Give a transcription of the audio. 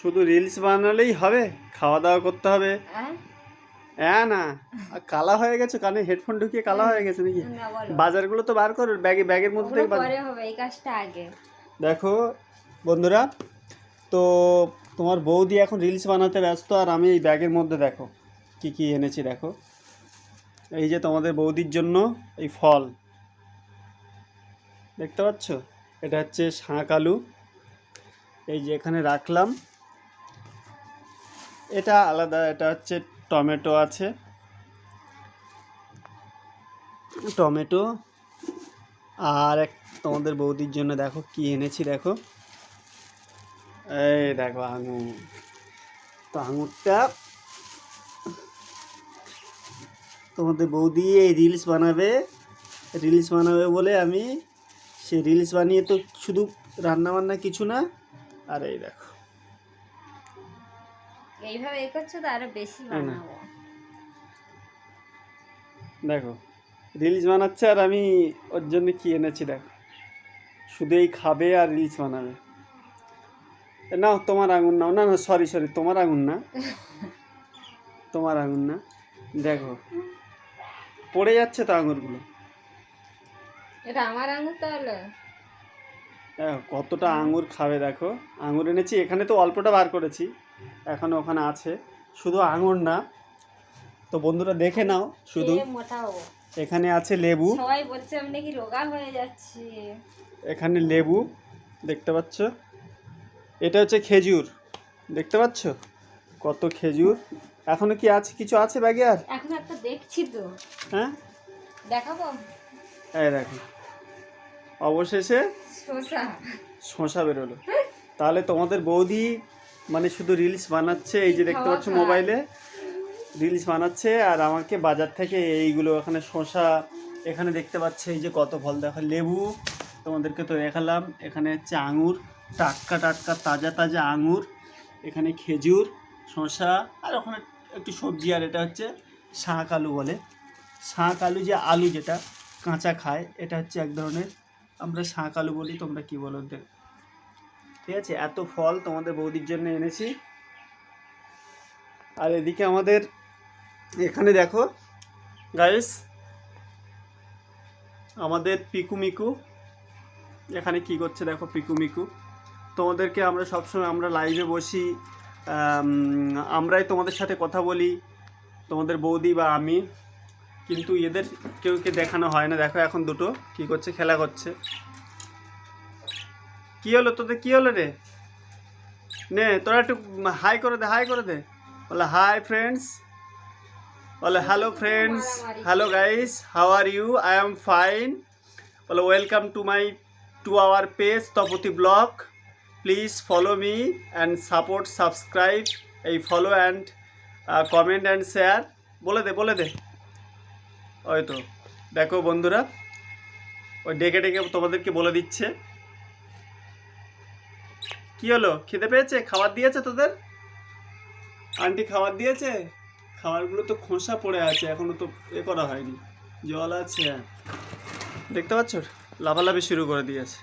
শুধু রিলস বানালেই হবে খাওয়া দাওয়া করতে হবে। হ্যাঁ? হ্যাঁ না কালা হয়ে গেছে কানে? হেডফোন ঢুকিয়ে কালা হয়ে গেছে নাকি? বাজারগুলো তো বার করো ব্যাগে ব্যাগের মধ্যে থেকে হবে এই কাজটা আগে। দেখো বন্ধুরা তো তোমার বৌদি এখন রিলস বানাতে ব্যস্ত আর আমি এই ব্যাগের মধ্যে দেখো কি কি এনেছি দেখো। এই যে তোমাদের বৌদির জন্য এই ফল। দেখতে পাচ্ছ? এটা হচ্ছে শাঁক আলু। এই যে এখানে রাখলাম। এটা আলাদা, এটা হচ্ছে টমেটো আছে। টমেটো। আর এক, তোমাদের বৌদির জন্য দেখো কি এনেছি, দেখো। এই দেখো আঙুর। তো আঙুরটা তোমাদের বৌদি এই রিলস বানাবে। রিলস বানাবে বলে আমি সে রিলস বানিয়ে তো শুধু রান্না বান্না কিছু না। আর এই দেখো। এইভাবে এ করছ তো আরও বেশি বানাবো। দেখো রিলস বানাচ্ছে আর আমি ওর জন্য কি এনেছি দেখো। শুধু এই খাবে আর রিলস বানাবে। না তোমার আঙুর নাও। না না সরি সরি তোমার আঙুন না। তোমার আঙুন না। দেখো পড়ে যাচ্ছে তো আঙুরগুলো। এটা আমার আঙুর তাহলে? কতটা আঙুর খাবে দেখো। আঙুর এনেছি এখানে তো অল্পটা বার করেছি। এখন ওখানে আছে। শুধু আঙুর না তো বন্ধুরা দেখে নাও শুধু। এখানে আছে লেবু। সবাই বলছে আমি নাকি রোগা হয়ে যাচ্ছি। এখানে লেবু দেখতে পাচ্ছ? এটা হচ্ছে খেজুর দেখতে পাচ্ছ? কত খেজুর। এখনও কি আছে কিছু আছে ব্যাগে আর? এখন একটা দেখছি তো। হ্যাঁ? দেখাবো? এই দেখো। অবশেষে শসা। শশা বেরোলো। তাহলে তোমাদের বৌদি মানে শুধু রিলস বানাচ্ছে এই যে দেখতে পাচ্ছ মোবাইলে রিলস বানাচ্ছে আর আমাকে বাজার থেকে এইগুলো এখানে শশা এখানে দেখতে পাচ্ছে এই যে কত ফল দেখো লেবু তোমাদেরকে তো দেখালাম। এখানে হচ্ছে আঙুর টাটকা টাটকা তাজা তাজা আঙুর এখানে খেজুর শশা আর ওখানে একটু সবজি আর এটা হচ্ছে শাঁক আলু বলে। শাঁক আলু যে আলু যেটা কাঁচা খায় এটা হচ্ছে এক ধরনের আমরা শাঁক আলু বলি তোমরা কী বলো দেখ ঠিক আছে? এত ফল তোমাদের বৌদির জন্য এনেছি। আর এদিকে আমাদের এখানে দেখো গাইস আমাদের পিকু মিকু। এখানে কি করছে দেখো পিকু মিকু। তোমাদেরকে আমরা সবসময় আমরা লাইভে বসি আমরাই তোমাদের সাথে কথা বলি, তোমাদের বৌদি বা আমি। কিন্তু এদের কেউকে দেখানো হয় না। দেখো এখন দুটো কি করছে, খেলা করছে। কি হলো তোদের, কি হলো রে? নে, তোরা একটু হাই করে দে হাই করে দে। বলে হাই ফ্রেন্ডস বলে hello friends hello guys how are you I am fine বলে welcome to my to our page Tapati blog please follow me and support subscribe এই follow and comment and share বলে দে বলে দে। ওই তো। দেখো বন্ধুরা, ওই ডেকে ডেকে তোমাদেরকে বলে দিচ্ছে। কি হলো? খেতে পেয়েছে? খাবার দিয়েছে তোদের? আন্টি খাবার দিয়েছে? খাবারগুলো তো খোসা পড়ে আছে, এখনও তো এ করা হয়নি। জল আছে। দেখতে পাচ্ছ? লাভালাভি শুরু করে দিয়েছে।